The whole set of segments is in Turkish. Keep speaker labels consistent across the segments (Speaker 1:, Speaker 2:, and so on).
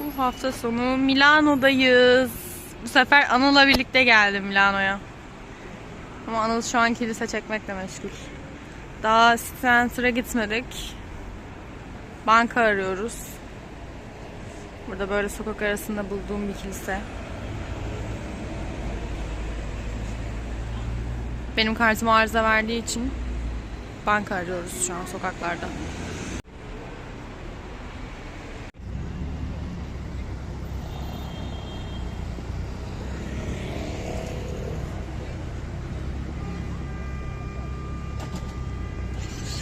Speaker 1: Bu hafta sonu Milano'dayız. Bu sefer Anıl'la birlikte geldim Milano'ya. Ama Anıl şu an kilise çekmekle meşgul. Daha Center'a gitmedik. Banka arıyoruz. Burada böyle sokak arasında bulduğum bir kilise. Benim kartım arıza verdiği için banka arıyoruz şu an sokaklarda.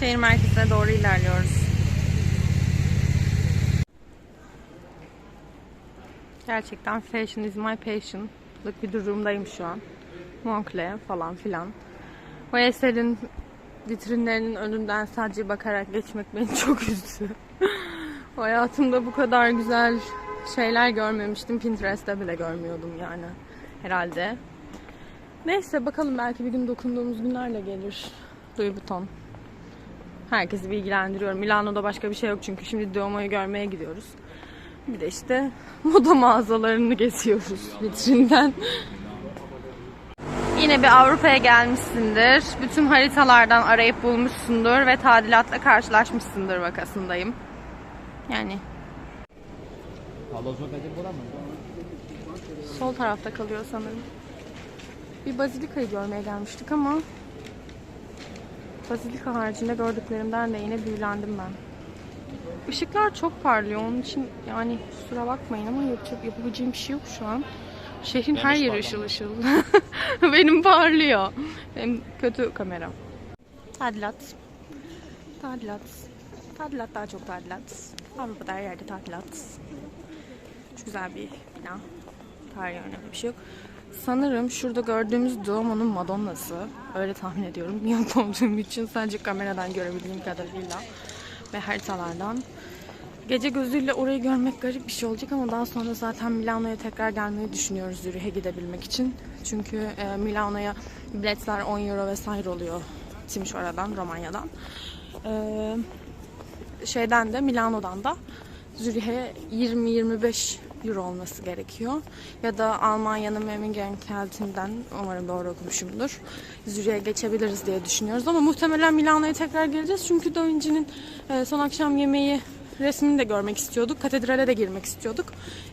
Speaker 1: Şehir merkezine doğru ilerliyoruz. Gerçekten fashion is my passion'lık bir durumdayım şu an. Moncler falan filan. O eserin vitrinlerinin önünden sadece bakarak geçmek beni çok üzdü. Hayatımda bu kadar güzel şeyler görmemiştim. Pinterest'te bile görmüyordum yani herhalde. Neyse bakalım belki bir gün dokunduğumuz günlerle gelir. Louis Vuitton. Herkesi bilgilendiriyorum. Milano'da başka bir şey yok çünkü şimdi Duomo'yu görmeye gidiyoruz. Bir de işte moda mağazalarını geziyoruz vitrinden. Yine bir Avrupa'ya gelmişsindir. Bütün haritalardan arayıp bulmuşsundur ve tadilatla karşılaşmışsındır vakasındayım. Yani sol tarafta kalıyor sanırım. Bir bazilikayı görmeye gelmiştik ama bazilika haricinde gördüklerimden de yine büyülendim ben. Işıklar çok parlıyor. Onun için yani kusura bakmayın ama yapacak yapabileceğim bir şey yok şu an. Şehrin her yeri ışıl ışıl. Benim parlıyor. Benim kötü kameram. Tadilat. Tadilat. Tadilat daha çok tadilat. Avrupa'da her yerde tadilat. Çok güzel bir bina. Tarihi önemli bir şey yok. Sanırım şurada gördüğümüz Duomo'nun Madonna'sı. Öyle tahmin ediyorum. Yok olduğum için sadece kameradan görebildiğim kadarıyla ve haritalardan. Gece gözüyle orayı görmek garip bir şey olacak ama daha sonra zaten Milano'ya tekrar gelmeyi düşünüyoruz Zürih'e gidebilmek için. Çünkü e, Milano'ya biletler 10 euro vesaire oluyor Timișoara'dan, Romanya'dan. E, şeyden de Milano'dan da Zürih'e 20-25 euro olması gerekiyor. Ya da Almanya'nın Memmingen kentinden umarım doğru okumuşumdur. Zürih'e geçebiliriz diye düşünüyoruz ama muhtemelen Milano'ya tekrar geleceğiz. Çünkü Da Vinci'nin e, son akşam yemeği resmini de görmek istiyorduk. Katedrale de girmek istiyorduk.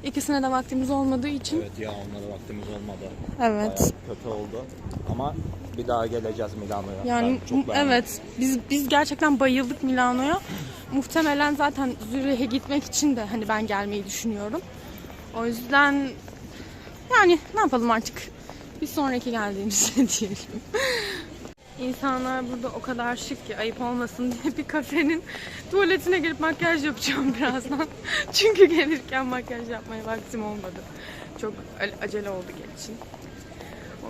Speaker 1: İkisine de vaktimiz olmadığı için.
Speaker 2: Evet ya onlara vaktimiz olmadı.
Speaker 1: Evet.
Speaker 2: Bayağı kötü oldu. Ama bir daha geleceğiz Milano'ya.
Speaker 1: Yani
Speaker 2: çok
Speaker 1: evet biz biz gerçekten bayıldık Milano'ya. Muhtemelen zaten Zürih'e gitmek için de hani ben gelmeyi düşünüyorum. O yüzden yani ne yapalım artık. Bir sonraki geldiğimizde diyelim. İnsanlar burada o kadar şık ki ayıp olmasın diye bir kafenin tuvaletine girip makyaj yapacağım birazdan. Çünkü gelirken makyaj yapmaya vaktim olmadı. Çok acele oldu gelişim.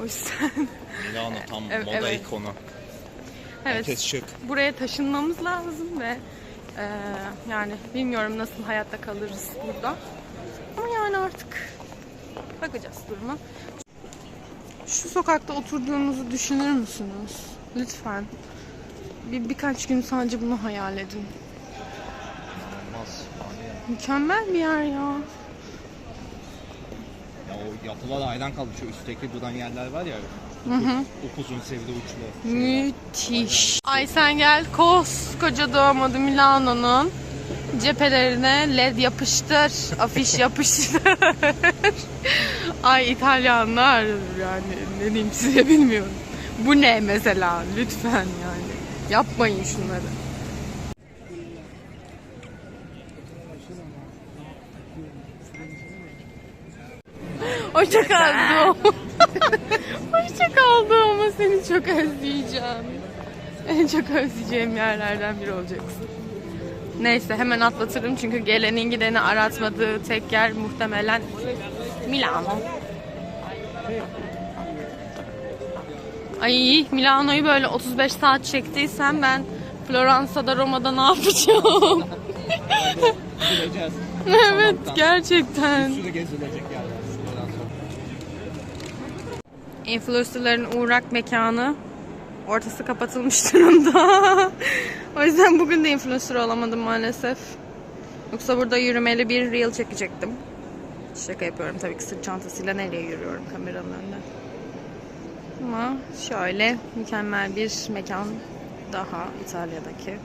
Speaker 1: O yüzden
Speaker 2: Milano tam
Speaker 1: Evet,
Speaker 2: moda
Speaker 1: evet.
Speaker 2: ikonu.
Speaker 1: evet.
Speaker 2: Herkes şık.
Speaker 1: buraya taşınmamız lazım ve eee, yani bilmiyorum nasıl hayatta kalırız burada. Ama yani artık bakacağız duruma. Şu sokakta oturduğunuzu düşünür müsünüz? Lütfen. Bir, birkaç gün sadece bunu hayal edin.
Speaker 2: Olmaz.
Speaker 1: Mükemmel bir yer ya.
Speaker 2: Ya o yapılar aydan kaldı. Şu üstteki duran yerler var ya. Upuz, upuzun sevdi uçlu.
Speaker 1: Müthiş. Ay sen gel koskoca doğmadı Milano'nun cephelerine led yapıştır, afiş yapıştır. Ay İtalyanlar yani ne diyeyim size bilmiyorum. Bu ne mesela lütfen yani. Yapmayın şunları. Hoşça kal Doğum. Hoşça kal ama seni çok özleyeceğim. En çok özleyeceğim yerlerden biri olacaksın. Neyse hemen atlatırım çünkü gelenin gideni aratmadığı tek yer muhtemelen Milano. Ay Milano'yu böyle 35 saat çektiysem ben Floransa'da Roma'da ne yapacağım?
Speaker 2: Gideceğiz.
Speaker 1: evet gerçekten.
Speaker 2: Bir sürü gezilecek yerler.
Speaker 1: Influencerların uğrak mekanı ortası kapatılmış durumda. o yüzden bugün de influencer olamadım maalesef. Yoksa burada yürümeli bir reel çekecektim. Şaka yapıyorum tabii ki sırt çantasıyla nereye yürüyorum kameranın önünde. Ama şöyle mükemmel bir mekan daha İtalya'daki.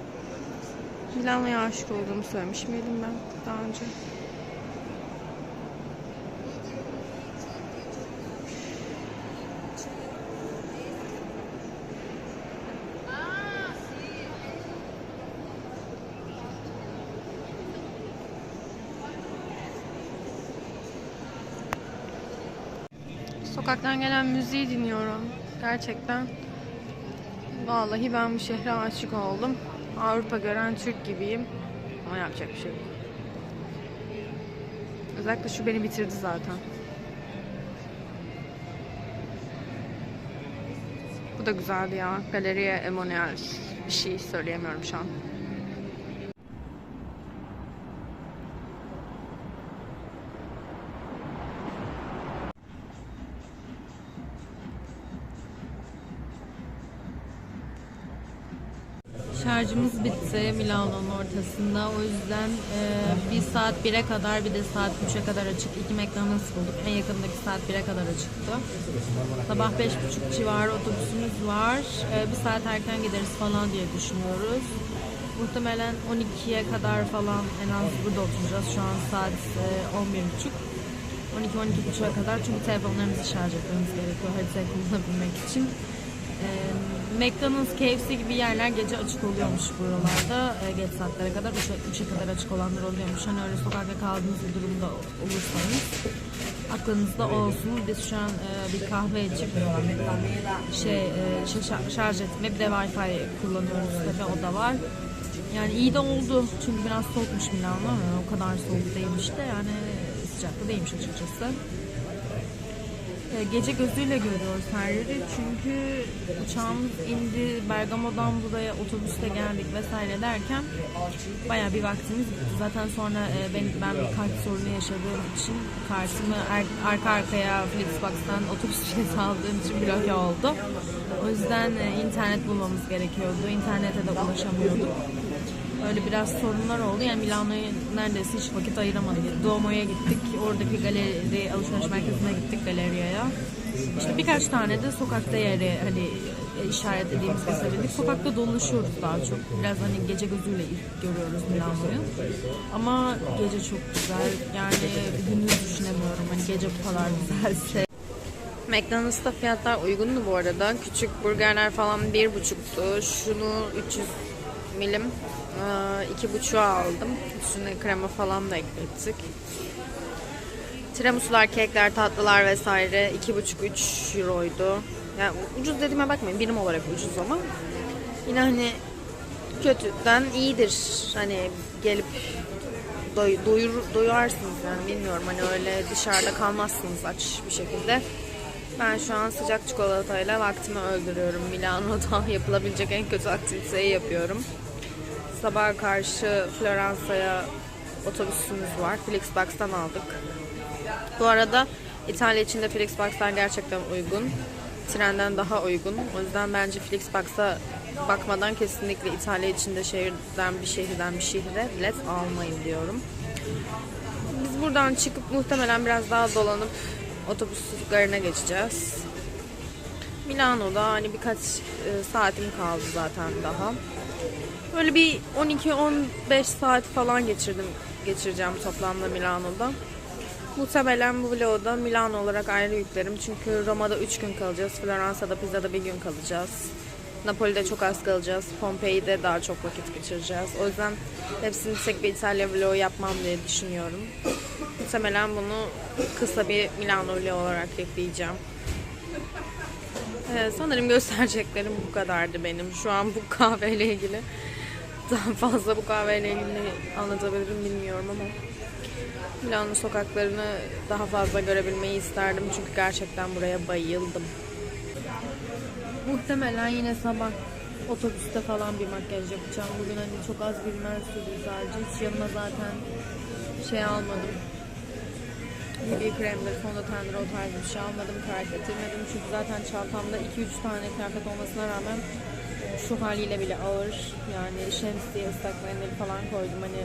Speaker 1: Milano'ya aşık olduğumu söylemiş miydim ben daha önce? Sokaktan gelen müziği dinliyorum. Gerçekten. Vallahi ben bu şehre aşık oldum. Avrupa gören Türk gibiyim. Ama yapacak bir şey yok. Özellikle şu beni bitirdi zaten. Bu da güzeldi ya. Galeriye Emanuel. Bir şey söyleyemiyorum şu an.
Speaker 3: Şarjımız bitti Milano'nun ortasında. O yüzden e, bir saat 1'e kadar bir de saat 3'e kadar açık. İki McDonald's bulduk. En yakındaki saat 1'e kadar açıktı. Sabah 5.30 civarı otobüsümüz var. E, bir saat erken gideriz falan diye düşünüyoruz. Muhtemelen 12'ye kadar falan en az burada oturacağız. Şu an saat e, 11.30. 12-12.30'a kadar çünkü telefonlarımızı şarj etmemiz gerekiyor haritayı kullanabilmek için. Ee, McDonald's, KFC gibi yerler gece açık oluyormuş buralarda. Ee, geç saatlere kadar, 3'e, 3'e kadar açık olanlar oluyormuş. Hani öyle sokakta kaldığınız bir durumda olursanız aklınızda olsun. Biz şu an e, bir kahve içip şey, e, şey şar- şarj etme bir de Wi-Fi kullanıyoruz tabii o da var. Yani iyi de oldu çünkü biraz soğukmuş Milano o kadar soğuk değilmiş de yani sıcaklı değilmiş açıkçası. E, Gece gözüyle görüyoruz her yeri çünkü uçağımız indi Bergamo'dan buraya otobüste geldik vesaire derken bayağı bir vaktimiz gitti. Zaten sonra e, ben, ben bir kart sorunu yaşadığım için kartımı ar- arka arkaya Flixbox'tan otobüs bileti aldığım için bloke oldu. O yüzden e, internet bulmamız gerekiyordu. İnternete de ulaşamıyorduk. Öyle biraz sorunlar oldu. Yani Milano'ya neredeyse hiç vakit ayıramadık. Duomo'ya gittik. Oradaki galeri, alışveriş merkezine gittik galeriye. İşte birkaç tane de sokakta yeri hani e, işaretlediğimiz kesebildik. Sokakta dolaşıyoruz daha çok. Biraz hani gece gözüyle görüyoruz Milano'yu. Ama gece çok güzel. Yani gündüz düşünemiyorum. Hani gece bu kadar güzelse.
Speaker 1: McDonald's'ta fiyatlar uygundu bu arada. Küçük burgerler falan bir buçuktu. Şunu 300 milim iki buçuğa aldım. Üstüne krema falan da eklettik. Tiramisular, kekler, tatlılar vesaire iki buçuk üç euroydu. Yani ucuz dediğime bakmayın birim olarak ucuz ama yine hani kötüden iyidir. Hani gelip doy, doyur, doyarsınız yani bilmiyorum hani öyle dışarıda kalmazsınız aç bir şekilde. Ben şu an sıcak çikolatayla vaktimi öldürüyorum. Milano'da yapılabilecek en kötü aktiviteyi yapıyorum. Sabah karşı Floransa'ya otobüsümüz var. Flixbox'tan aldık. Bu arada İtalya içinde Flixbox'lar gerçekten uygun. Trenden daha uygun. O yüzden bence Flixbox'a bakmadan kesinlikle İtalya içinde şehirden bir şehirden bir şehre bilet almayın diyorum. Biz buradan çıkıp muhtemelen biraz daha dolanıp otobüs garına geçeceğiz. Milano'da hani birkaç e, saatim kaldı zaten daha. Böyle bir 12-15 saat falan geçirdim geçireceğim toplamda Milano'da. Muhtemelen bu vlogda Milano olarak ayrı yüklerim. Çünkü Roma'da 3 gün kalacağız. Floransa'da, Pisa'da bir gün kalacağız. Napoli'de çok az kalacağız. Pompei'de daha çok vakit geçireceğiz. O yüzden hepsini tek bir İtalya vlogu yapmam diye düşünüyorum. Muhtemelen bunu kısa bir Milano vlogu olarak ekleyeceğim. Ee, sanırım göstereceklerim bu kadardı benim. Şu an bu kahveyle ilgili daha fazla bu kahveyle ilgili anlatabilirim bilmiyorum ama Milano sokaklarını daha fazla görebilmeyi isterdim çünkü gerçekten buraya bayıldım.
Speaker 3: Muhtemelen yine sabah otobüste falan bir makyaj yapacağım. Bugün hani çok az bir rimel sürdü sadece. Hiç yanıma zaten şey almadım. BB kremdir, fondötendir o tarz bir şey almadım. Karar getirmedim. Çünkü zaten çantamda 2-3 tane kıyafet olmasına rağmen şu haliyle bile ağır. Yani şemsiye, ıslak mendil falan koydum. Hani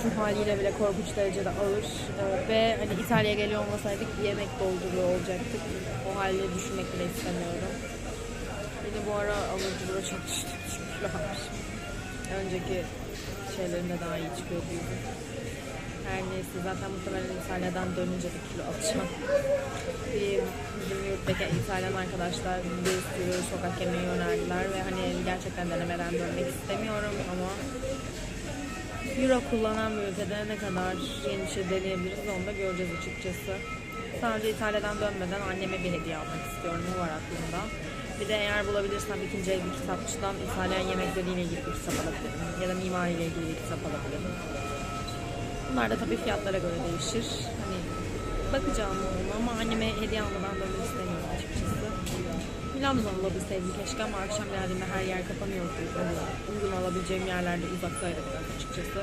Speaker 3: şu haliyle bile korkunç derecede ağır. Ee, ve hani İtalya'ya geliyor olmasaydık yemek dolduruyor olacaktık. O halde düşünmek bile istemiyorum. De bu ara alır cubura çok düştü. Çünkü. Önceki şeylerinde daha iyi çıkıyordu yüzüm. Her neyse zaten muhtemelen İtalya'dan dönünce de kilo alacağım. Bir bizim yurttaki İtalyan arkadaşlar bir sürü sokak yemeği önerdiler ve hani gerçekten denemeden dönmek istemiyorum ama Euro kullanan bir ülkede ne kadar yeni bir şey deneyebiliriz onu da göreceğiz açıkçası. Sadece İtalya'dan dönmeden anneme bir hediye almak istiyorum. Bu var aklımda. Bir de eğer bulabilirsem ikinci el bir kitapçıdan İtalyan yemekleriyle ilgili bir kitap alabilirim. Ya da mimariyle ilgili bir kitap alabilirim. Bunlar da tabii fiyatlara göre değişir. Hani bakacağım onu ama anneme hediye almadan dönmek istemiyorum açıkçası. Milano'dan alabilseydim keşke ama akşam geldiğimde her yer kapanıyor. Hani uygun alabileceğim yerlerde uzaktaydı biraz açıkçası.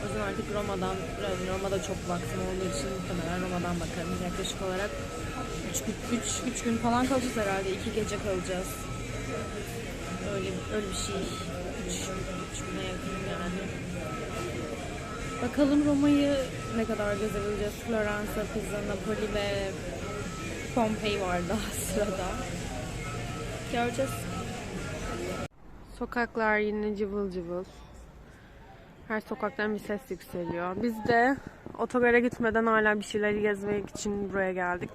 Speaker 3: O yüzden artık Roma'dan, Roma'da çok vaktim olduğu için muhtemelen Roma'dan bakarım. Yaklaşık olarak 3 gün, üç, üç gün falan kalacağız herhalde. 2 gece kalacağız. Öyle, öyle bir şey. 3 güne yakın yani. Bakalım Roma'yı ne kadar gezebileceğiz. Floransa, Pisa, Napoli ve Pompei var daha sırada. Göreceğiz.
Speaker 1: Sokaklar yine cıvıl cıvıl. Her sokaktan bir ses yükseliyor. Biz de otogara gitmeden hala bir şeyleri gezmek için buraya geldik.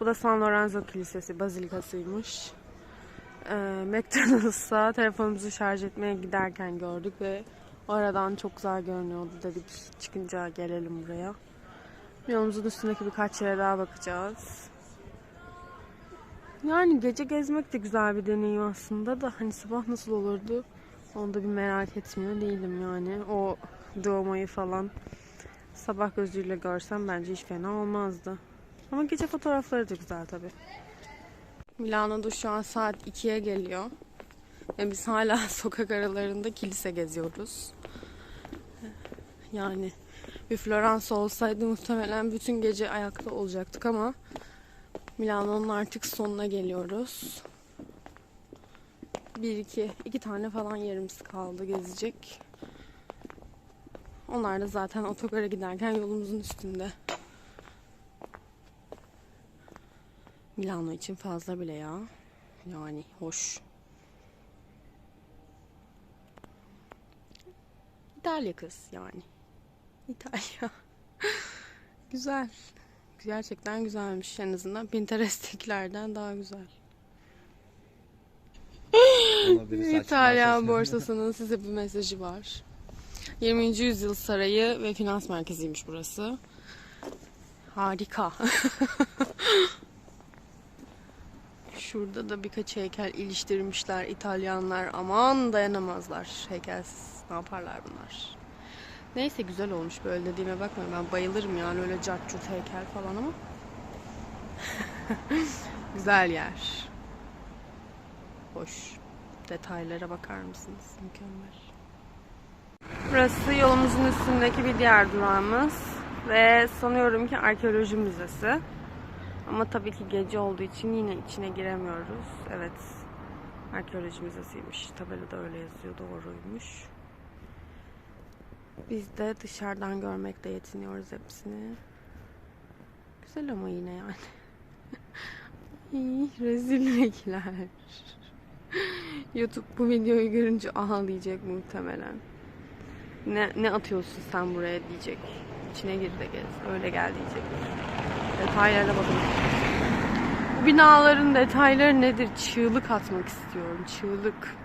Speaker 1: Bu da San Lorenzo Kilisesi, Bazilikası'ymış. Ee, McDonald's'a telefonumuzu şarj etmeye giderken gördük ve aradan çok güzel görünüyordu dedik çıkınca gelelim buraya. Yolumuzun üstündeki birkaç yere daha bakacağız. Yani gece gezmek de güzel bir deneyim aslında da hani sabah nasıl olurdu onu da bir merak etmiyor değilim yani. O Duomo'yu falan sabah gözüyle görsem bence hiç fena olmazdı. Ama gece fotoğrafları da güzel tabi. Milano'da şu an saat 2'ye geliyor. Ve biz hala sokak aralarında kilise geziyoruz. Yani bir Floransa olsaydı muhtemelen bütün gece ayakta olacaktık ama Milano'nun artık sonuna geliyoruz. Bir iki, iki tane falan yerimiz kaldı gezecek. Onlar da zaten otogara giderken yolumuzun üstünde. Milano için fazla bile ya. Yani hoş. İtalya kız yani. İtalya. Güzel. Gerçekten güzelmiş en azından Pinterest'tekilerden daha güzel. İtalyan borsasının size bir mesajı var. 20. yüzyıl sarayı ve finans merkeziymiş burası. Harika. Şurada da birkaç heykel iliştirmişler İtalyanlar. Aman dayanamazlar. Heykelsiz ne yaparlar bunlar. Neyse güzel olmuş böyle dediğime bakmayın. Ben bayılırım yani öyle cart curt heykel falan ama. güzel yer. Hoş. Detaylara bakar mısınız? Mükemmel. Burası yolumuzun üstündeki bir diğer durağımız. Ve sanıyorum ki arkeoloji müzesi. Ama tabii ki gece olduğu için yine içine giremiyoruz. Evet. Arkeoloji müzesiymiş. Tabelada öyle yazıyor. Doğruymuş. Biz de dışarıdan görmekle yetiniyoruz hepsini. Güzel ama yine yani. İyi, rezillikler. YouTube bu videoyu görünce ağlayacak muhtemelen. Ne, ne atıyorsun sen buraya diyecek. İçine gir de gez. Öyle gel diyecek. Detaylara bakın. Bu binaların detayları nedir? Çığlık atmak istiyorum. Çığlık.